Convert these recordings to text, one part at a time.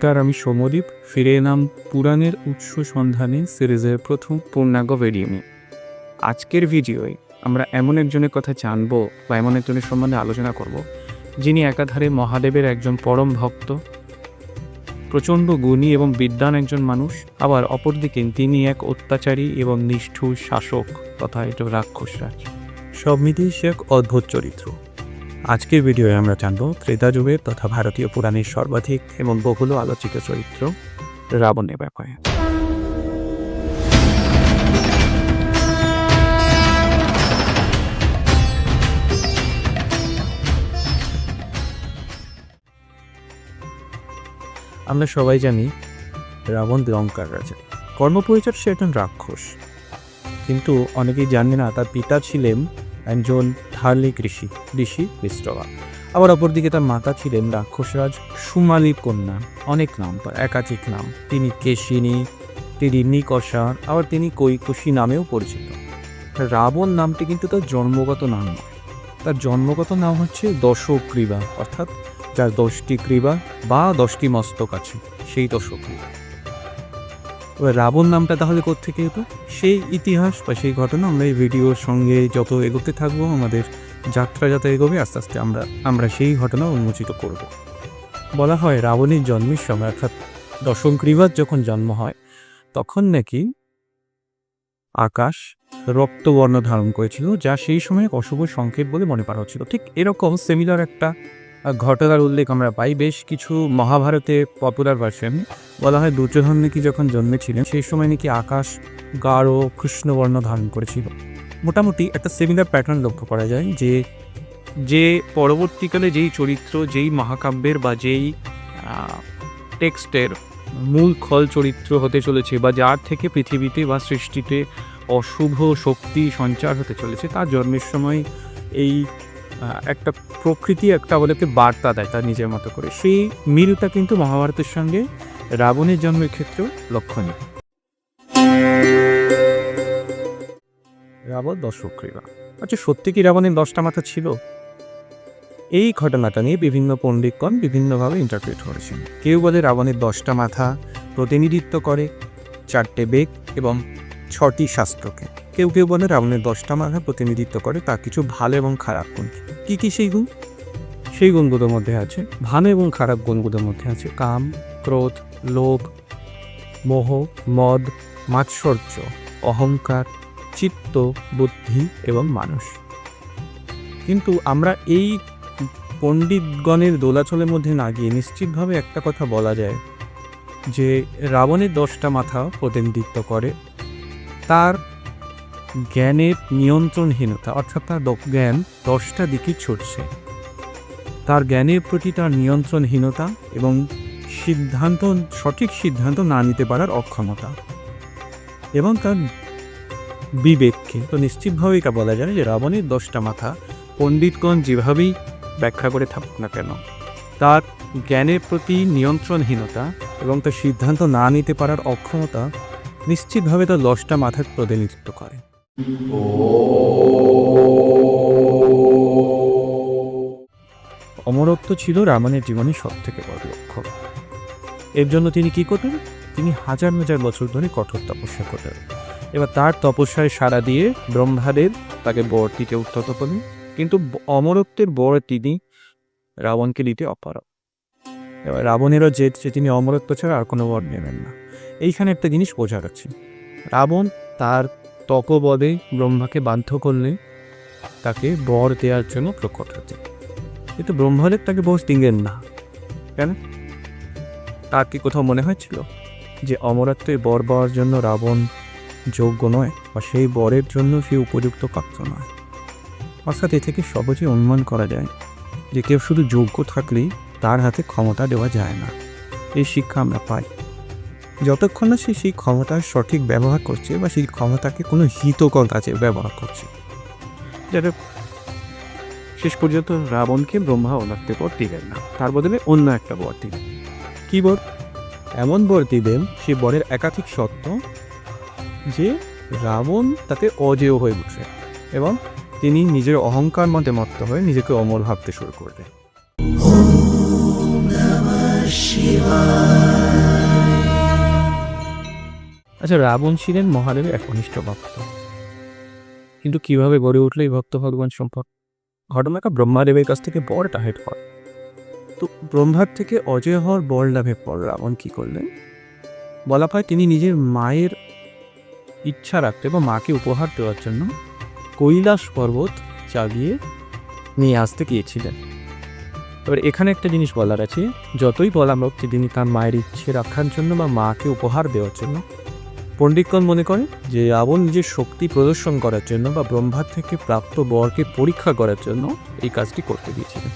নমস্কার, আমি সৌমদীপ ফিরে এলাম পুরাণের উৎস সন্ধানে সিরিজের প্রথম পূর্ণাঙ্গ ভিডিও আজকের ভিডিওয় আমরা এমন একজনের কথা জানব বা এমন একজনের সম্বন্ধে আলোচনা করব, যিনি একাধারে মহাদেবের একজন পরম ভক্ত, প্রচণ্ড গুণী এবং বিদ্বান একজন মানুষ, আবার অপরদিকে তিনি এক অত্যাচারী এবং নিষ্ঠুর শাসক, তথা এটা রাক্ষস রাজ। সব মিলিয়ে সে এক অদ্ভুত চরিত্র। আজকের ভিডিওয়ে আমরা জানব ত্রেতা যুগের তথা ভারতীয় পুরাণের সর্বাধিক এবং বহুল আলোচিত চরিত্র রাবণের ব্যাপারে। আমরা সবাই জানি রাবণ লঙ্কার রাজা। কর্মপরিচয় সে একজন রাক্ষস। কিন্তু অনেকেই জানে না, তার পিতা ছিলেন একজন ধার্মিক ঋষি ঋষি বিষ্টবা আবার অপরদিকে তার মাতা ছিলেন রাক্ষসরাজ সুমালি কন্যা, অনেক নাম, তার একাধিক নাম। তিনি কেশিনী, তিনি নিকষা আবার তিনি কৈকশী নামেও পরিচিত। রাবণ নামটি কিন্তু তার জন্মগত নাম নয়। তার জন্মগত নাম হচ্ছে দশগ্রীবা অর্থাৎ যার দশটি গ্রীবা বা দশটি মস্তক আছে, সেই দশগ্রীবা এবার রাবণ নামটা তাহলে কোত্থেকে হতো সেই ইতিহাস বা সেই ঘটনা আমরা এই ভিডিওর সঙ্গে যত এগোতে থাকব, আমাদের যাত্রা যত এগোবে, আস্তে আস্তে আমরা আমরা সেই ঘটনা উন্মোচিত করব। বলা হয় রাবণের জন্মের সময়, অর্থাৎ দশম গ্রীবার যখন জন্ম হয়, তখন নাকি আকাশ রক্তবর্ণ ধারণ করেছিল, যা সেই সময় অশুভ সংকেত বলে মনে করা হচ্ছিল। ঠিক এরকম সিমিলার একটা ঘটনার উল্লেখ আমরা পাই, বেশ কিছু মহাভারতে পপুলার ভার্সন বলা হয় দুর্যোধন নাকি যখন জন্মেছিলেন, সেই সময় নাকি আকাশ, গাঢ়, কৃষ্ণবর্ণ ধারণ করেছিল। মোটামুটি একটা সিমিলার প্যাটার্ন লক্ষ্য করা যায়, যে যে পরবর্তীকালে যেই চরিত্র, যেই মহাকাব্যের বা যেই টেক্সটের মূল খল চরিত্র হতে চলেছে বা যার থেকে পৃথিবীতে বা সৃষ্টিতে অশুভ শক্তি সঞ্চার হতে চলেছে, তার জন্মের সময় এই একটা প্রকৃতি, একটা আমাদেরকে বার্তা দেয় তার নিজের মতো করে। সেই মিলটা কিন্তু মহাভারতের সঙ্গে রাবণের জন্মের ক্ষেত্রেও লক্ষণীয়। রাবণ দশক্রীবা আচ্ছা সত্যি কি রাবণের দশটা মাথা ছিল? এই ঘটনাটা নিয়ে বিভিন্ন পণ্ডিতগণ বিভিন্নভাবে ইন্টারপ্রেট করেছেন। কেউ বলে রাবণের দশটা মাথা প্রতিনিধিত্ব করে, চারটে বেগ এবং ছটি শাস্ত্রকে। কেউ কেউ বলে রাবণের দশটা মাথা প্রতিনিধিত্ব করে, তা কিছু ভালো এবং খারাপ গুণ। কি কি সেই গুণ? সেই গুণগুলোর মধ্যে আছে ভালো এবং খারাপ গুণগুলোর মধ্যে আছে কাম, ক্রোধ, লোভ, মোহ, মদ, মাৎসর্য, অহংকার, চিত্ত, বুদ্ধি এবং মানুষ। কিন্তু আমরা এই পণ্ডিতগণের দোলাচলের মধ্যে না গিয়ে নিশ্চিতভাবে একটা কথা বলা যায় যে, রাবণের দশটা মাথা প্রতিনিধিত্ব করে। তার জ্ঞানের নিয়ন্ত্রণহীনতা, অর্থাৎ তার জ্ঞান দশটা দিকে ছুটছে। তার জ্ঞানের প্রতি তার নিয়ন্ত্রণহীনতা এবং সিদ্ধান্ত, সঠিক সিদ্ধান্ত না নিতে পারার অক্ষমতা এবং তার বিবেককে। তো নিশ্চিতভাবেই এটা বলা যায় যে রাবণের দশটা মাথা পণ্ডিতগণ যেভাবেই ব্যাখ্যা করে থাকুক না কেন, তার জ্ঞানের প্রতি নিয়ন্ত্রণহীনতা এবং তার সিদ্ধান্ত না নিতে পারার অক্ষমতা নিশ্চিতভাবে তার দশটা মাথার প্রতিনিধিত্ব করে। অমরত্ব ছিল রাবণের জীবনের সব থেকে বড় লক্ষ্য। এর জন্য তিনি কি করতেন? তিনি হাজার হাজার বছর ধরে কঠোর তপস্যা করতেন। এবার তার তপস্যায় সাড়া দিয়ে ব্রহ্মাদেব তাকে বর দিতে উত্তত করলেন কিন্তু অমরত্বের বর তিনি রাবণকে দিতে অপারগ। এবার রাবণেরও জেদ যে তিনি অমরত্ব ছাড়া আর কোনো বর নেবেন না। এইখানে একটা জিনিস বোঝা যাচ্ছে। রাবণ তার তকবদে ব্রহ্মাকে বাধ্য করলে তাকে বর দেওয়ার জন্য প্রকট হতে। কিন্তু ব্রহ্মদেব তাকে বস দিলেন না। কেন? তার কি কোথাও মনে হয়েছিল যে অমরত্বের বর পাওয়ার জন্য রাবণ যোগ্য নয় বা সেই বরের জন্য সে উপযুক্ত পাত্র নয়? অর্থাৎ এ থেকে সহজে অনুমান করা যায় যে কেউ শুধু যোগ্য থাকলেই তার হাতে ক্ষমতা দেওয়া যায় না। এই শিক্ষা আমরা পাই। যতক্ষণ না সে সেই ক্ষমতার সঠিক ব্যবহার করছে বা সেই ক্ষমতাকে কোনো হিতকর কাজে ব্যবহার করছে। যাতে শেষ পর্যন্ত রাবণকে ব্রহ্মা অনাত্মে পর দিলেন না। তার বদলে অন্য একটা বর দিলেন। কি বর? এমন বর দিলেন সে বরের একাধিক সত্য যে রাবণ তাতে অজেয় হয়ে উঠে এবং তিনি নিজের অহংকার মধ্যে মত্ত হয়ে নিজেকে অমর ভাবতে শুরু করলেন। Shiva আচ্ছা রাবণ ছিলেন মহাদেবের একনিষ্ঠ ভক্ত। কিন্তু কীভাবে গড়ে উঠল এই ভক্ত ভগবান সম্পর্ক ঘটনাটা ব্রহ্মাদেবের কাছ থেকে বরটা হেড হয় তো ব্রহ্মার থেকে অজয় হওয়ার বর লাভের পর রাবণ কি করলেন? বলা হয় তিনি নিজের মায়ের ইচ্ছা রাখতে বা মাকে উপহার দেওয়ার জন্য কৈলাস পর্বত চালিয়ে নিয়ে আসতে গিয়েছিলেন। এবার এখানে একটা জিনিস বলার আছে, যতই বলা হোক যে তিনি তার মায়ের ইচ্ছে রাখার জন্য বা মাকে উপহার দেওয়ার জন্য পণ্ডিতগণ মনে করেন যে রাবণ নিজের শক্তি প্রদর্শন করার জন্য বা ব্রহ্মার থেকে প্রাপ্ত বরকে পরীক্ষা করার জন্য এই কাজটি করতে গিয়েছিলেন।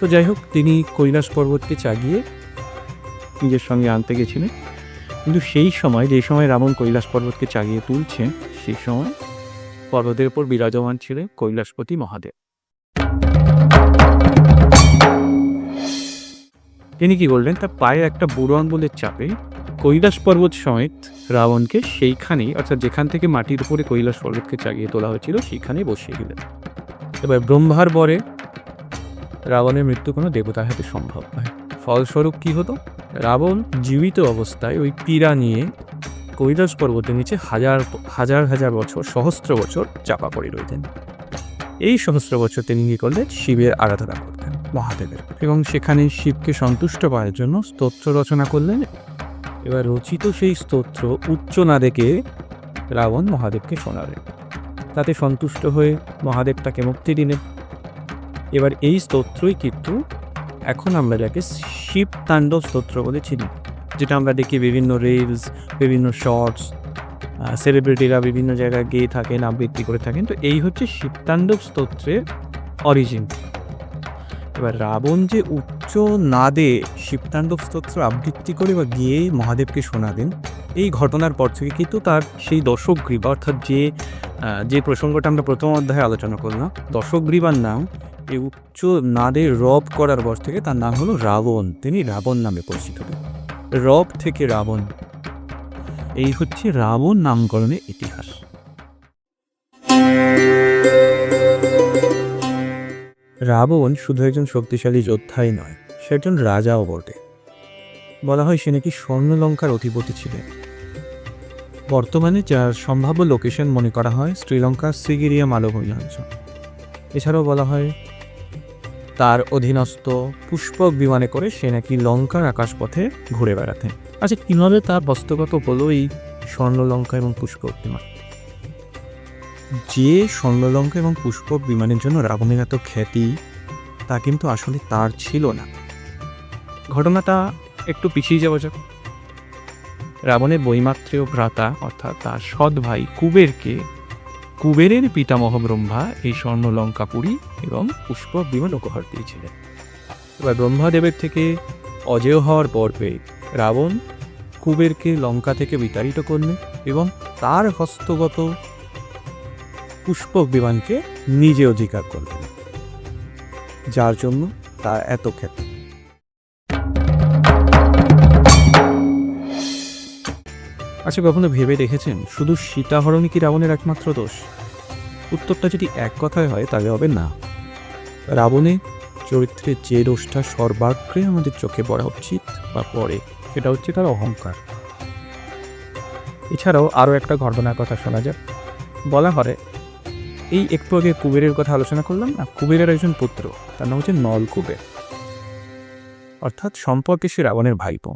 তো যাই হোক, তিনি কৈলাস পর্বতকে চাগিয়ে নিজের সঙ্গে আনতে গেছিলেন। কিন্তু সেই সময়, যে সময় রাবণ কৈলাস পর্বতকে চাগিয়ে তুলছেন সেই সময় পর্বতের উপর বিরাজমান ছিলেন কৈলাসপতি মহাদেব। তিনি কি বললেন? তার পায়ে একটা বুড়ো আঙ্গুলের চাপে কৈলাস পর্বত সমেত রাবণকে সেইখানেই, অর্থাৎ যেখান থেকে মাটির উপরে কৈলাস পর্বতকে চাগিয়ে তোলা হয়েছিল সেইখানেই বসিয়ে দিলেন। এবার ব্রহ্মার বরে রাবণের মৃত্যু কোনো দেবতার হাতে সম্ভব নয়। ফলস্বরূপ কি হতো? রাবণ জীবিত অবস্থায় ওই পীড়া নিয়ে কৈলাস পর্বতের নিচে হাজার হাজার হাজার বছর, সহস্র বছর চাপা পড়ে রইতেন। এই সহস্র বছর তিনি কি করলেন? শিবের আরাধনা করতেন মহাদেবের এবং সেখানে শিবকে সন্তুষ্ট পাওয়ার জন্য স্তোত্র রচনা করলেন। এবার রচিত সেই স্তোত্র উচ্চ না দেখে রাবণ মহাদেবকে শোনালেন। তাতে সন্তুষ্ট হয়ে মহাদেব তাকে মুক্তি দিলেন। এবার এই স্তোত্রই কিন্তু এখন আমরা যাকে শিব তাণ্ডব স্তোত্র বলে চিনি, যেটা আমরা দেখি বিভিন্ন রিলস বিভিন্ন শর্টস সেলিব্রিটিরা বিভিন্ন জায়গায় গেয়ে থাকেন, আবৃত্তি করে থাকেন। তো এই হচ্ছে শিবতাণ্ডব স্তোত্রের অরিজিন এবার রাবণ যে উচ্চ নাদে শিবতাণ্ডব স্তোত্র আবৃত্তি করে বা গিয়ে মহাদেবকে শোনাবেন এই ঘটনার পর থেকে কিন্তু তার সেই দশগ্রীবা অর্থাৎ যে যে প্রসঙ্গটা আমরা প্রথম অধ্যায়ে আলোচনা করলাম দশগ্রীবার নাম, এই উচ্চ নাদে রব করার পর থেকে তার নাম হলো রাবণ। তিনি রাবণ নামে পরিচিত। রব থেকে রাবণ। এই হচ্ছে রাবণ নামকরণের ইতিহাস। রাবণ শুধু একজন শক্তিশালী যোদ্ধাই নয়, সে একজন রাজাও বটে। বলা হয় সে নাকি স্বর্ণলঙ্কার অধিপতি ছিলেন। বর্তমানে যার সম্ভাব্য লোকেশন মনে করা হয় শ্রীলঙ্কার সিগিরিয়া মালভূমি অঞ্চল এছাড়াও বলা হয় তার অধীনস্থ পুষ্পক বিমানে করে সে নাকি লঙ্কার আকাশপথে ঘুরে বেড়াতেন। আচ্ছা কীভাবে তার হস্তগত হলো এই স্বর্ণলঙ্কা এবং পুষ্পক বিমান? যে স্বর্ণলঙ্কা এবং পুষ্প বিমানের জন্য রাবণের এত খ্যাতি, তা কিন্তু আসলে তার ছিল না। ঘটনাটা একটু পিছিয়ে যাওয়া যাক। রাবণের বৈমাত্রেয় ভ্রাতা, অর্থাৎ তার সৎ ভাই কুবেরকে, কুবেরের পিতামহ ব্রহ্মা এই স্বর্ণলঙ্কা পুরী এবং পুষ্প বিমান উপহার দিয়েছিলেন। এবার ব্রহ্মাদেবের থেকে অজেয় হওয়ার পর পেয়ে রাবণ কুবেরকে লঙ্কা থেকে বিতাড়িত করলেন এবং তার হস্তগত পুষ্পক বিমানকে নিজে অধিকার করলেন, যার জন্য তার এত খ্যাতি। আচ্ছা কখনো ভেবে দেখেছেন? শুধু সীতাহরণই কি রাবণের একমাত্র দোষ? উত্তরটা যদি এক কথায় হয়, তাহলে হবে না। রাবণে চরিত্রের যে দোষটা সর্বাগ্রে আমাদের চোখে পড়া উচিত বা পড়ে, সেটা হচ্ছে তার অহংকার। এছাড়াও আরও একটা ঘটনার কথা শোনা যায় বলা হয় এই একটু আগে কুবেরের কথা আলোচনা করলাম না কুবেরের একজন পুত্র, তার নাম হচ্ছে নল কুবের। অর্থাৎ সম্পর্কে সে রাবণের ভাইপো?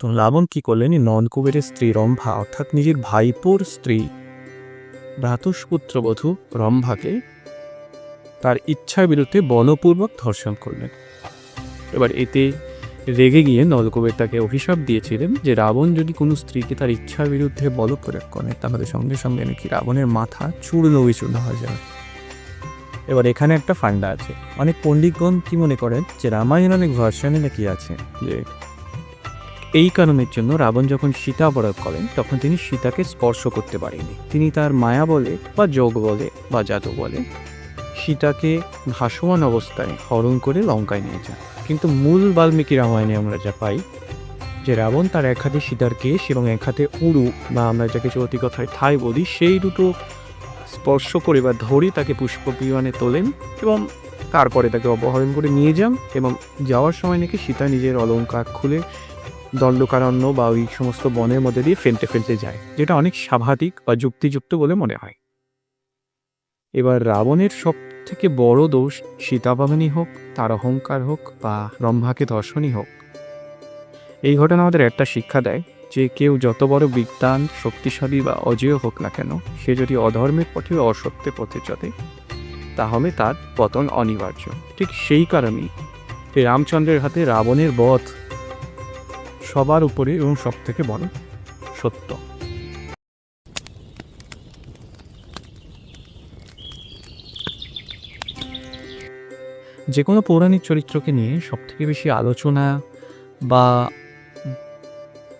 তো রাবণ কি করলেন? নল কুবেরের স্ত্রী রম্ভা, অর্থাৎ নিজের ভাইপোর স্ত্রী ভ্রাতুষ্পুত্রবধূ রম্ভাকে তার ইচ্ছার বিরুদ্ধে বলপূর্বক ধর্ষণ করলেন। এবার এতে রেগে গিয়ে নলকুবের তাকে অভিশাপ দিয়েছিলেন যে রাবণ যদি কোনো স্ত্রীকে তার ইচ্ছার বিরুদ্ধে বল প্রয়োগ করে, তাহলে সঙ্গে সঙ্গে নাকি রাবণের মাথা চূর্ণ বিচূর্ণ হয়ে যাবে। এবার এখানে একটা ফান্ডা আছে। অনেক পণ্ডিতগণ কি মনে করেন যে রামায়ণ অনেক ভার্সনে নাকি আছে যে এই কারণের জন্য রাবণ যখন সীতা প্রয়োগ করেন, তখন তিনি সীতাকে স্পর্শ করতে পারেননি। তিনি তার মায়া বলে বা যোগ বলে বা জাদু বলে সীতাকে ভাসমান অবস্থায় হরণ করে লঙ্কায় নিয়ে যান। কিন্তু মূল বাল্মীকি রামায়ণে আমরা যা পাই। যে রাবণ তার এক হাতে সীতার কেশ এবং এক হাতে উড়ু বা আমরা যাকে চলতি কথায় ঠাই বলি, সেই দুটো স্পর্শ করে বা ধরে তাকে পুষ্প বিমানে তোলেন এবং তারপরে তাকে অপহরণ করে নিয়ে যান এবং যাওয়ার সময় নাকি সীতা নিজের অলঙ্কার খুলে দণ্ডকারণ্য বা ওই সমস্ত বনের মধ্যে দিয়ে ফেলতে ফেলতে যায়, যেটা অনেক স্বাভাবিক বা যুক্তিযুক্ত বলে মনে হয়। এবার রাবণের সব থেকে বড় দোষ সীতাবাহিনী হোক, তার অহংকার হোক বা রম্ভাকে দর্শনই হোক। এই ঘটনা আমাদের একটা শিক্ষা দেয় যে কেউ যত বড় বিজ্ঞান শক্তিশালী বা অজেয় হোক না কেন, সে যদি অধর্মের পথে অসত্যের পথে চলে, তাহলে তার পতন অনিবার্য। ঠিক সেই কারণেই রামচন্দ্রের হাতে রাবণের বধ সবার উপরে এবং সব থেকে বড় সত্য। যে কোনো পৌরাণিক চরিত্রকে নিয়ে সবথেকে বেশি আলোচনা বা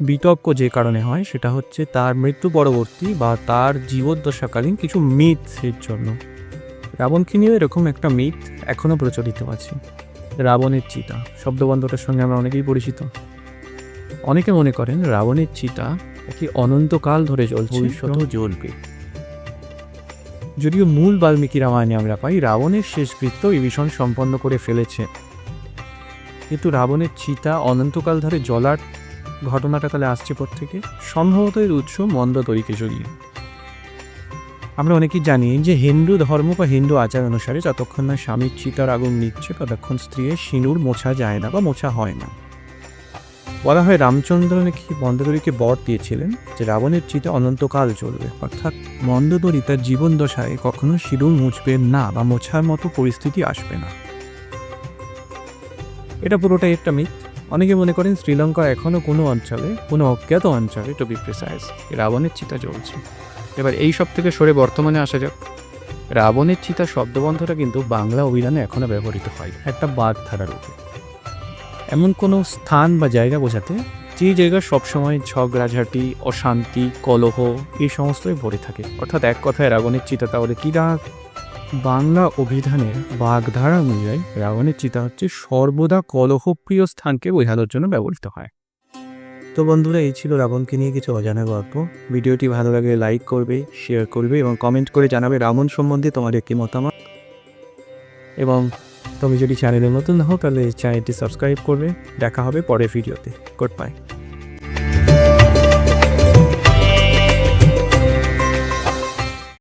বিতর্ক যে কারণে হয়, সেটা হচ্ছে তার মৃত্যু পরবর্তী বা তার জীবদ্দশাকালীন কিছু মিথের জন্য। রাবণকে নিয়েও এরকম একটা মিথ এখনও প্রচলিত আছে। রাবণের চিতা। শব্দবন্ধটার সঙ্গে আমরা অনেকেই পরিচিত। অনেকে মনে করেন রাবণের চিতা একটি অনন্তকাল ধরে ভবিষ্যতেও জ্বলবে। যদিও মূল বাল্মীকি রামায়ণে আমরা পাই, রাবণের শেষকৃত্য বিভীষণ সম্পন্ন করে ফেলেছে। কিন্তু রাবণের চিতা অনন্তকাল ধরে জ্বলার ঘটনাটা তাহলে আসছে পর থেকে সম্ভবত এর উৎস মন্দতরীকে জড়িয়ে আমরা অনেকেই জানি যে হিন্দু ধর্ম বা হিন্দু আচার অনুসারে যতক্ষণ না স্বামীর চিতার আগুন নিচ্ছে, ততক্ষণ স্ত্রীর সিঁদুর মোছা যায় না বা মোছা হয় না। বলা হয় রামচন্দ্র নাকি মন্দদরীকে বর দিয়েছিলেন যে রাবণের চিতা অনন্তকাল চলবে। অর্থাৎ মন্দদরী তার জীবন দশায় কখনো সিঁদুর মুছবে না বা মোছার মতো পরিস্থিতি আসবে না। এটা পুরোটাই একটা মিথ। অনেকে মনে করেন শ্রীলঙ্কার এখনও কোনো অঞ্চলে, কোনো অজ্ঞাত অঞ্চলে টু বি প্রিসাইজ রাবণের চিতা জ্বলছে। এবার এই সব থেকে সরে বর্তমানে আসা যাক। রাবণের চিতা শব্দবন্ধটা কিন্তু বাংলা অভিধানে এখনও ব্যবহৃত হয়। একটা বাদ ধারার রূপে। এমন কোনো স্থান বা জায়গা বোঝাতে যে জায়গা সবসময় ঝগড়াঝাটি অশান্তি, কলহ এই সমস্তই ভরে থাকে। অর্থাৎ এক কথায় রাবণের চিতা তাহলে কী দাঁড় বাংলা অভিধানের বাগধারা অনুযায়ী রাবণের চিতা হচ্ছে সর্বদা কলহপ্রিয় স্থানকে বোঝানোর জন্য ব্যবহৃত হয়। তো বন্ধুরা, এই ছিল রাবণকে নিয়ে কিছু অজানা গল্প। ভিডিওটি ভালো লাগলে লাইক করবে, শেয়ার করবে এবং কমেন্ট করে জানাবে রাবণ সম্বন্ধে তোমাদের কি মতামত? এবং তুমি যদি চ্যানেলে নতুন হও, তাহলে চ্যানেলটি সাবস্ক্রাইব করবে। দেখা হবে পরের ভিডিওতে গুড বাই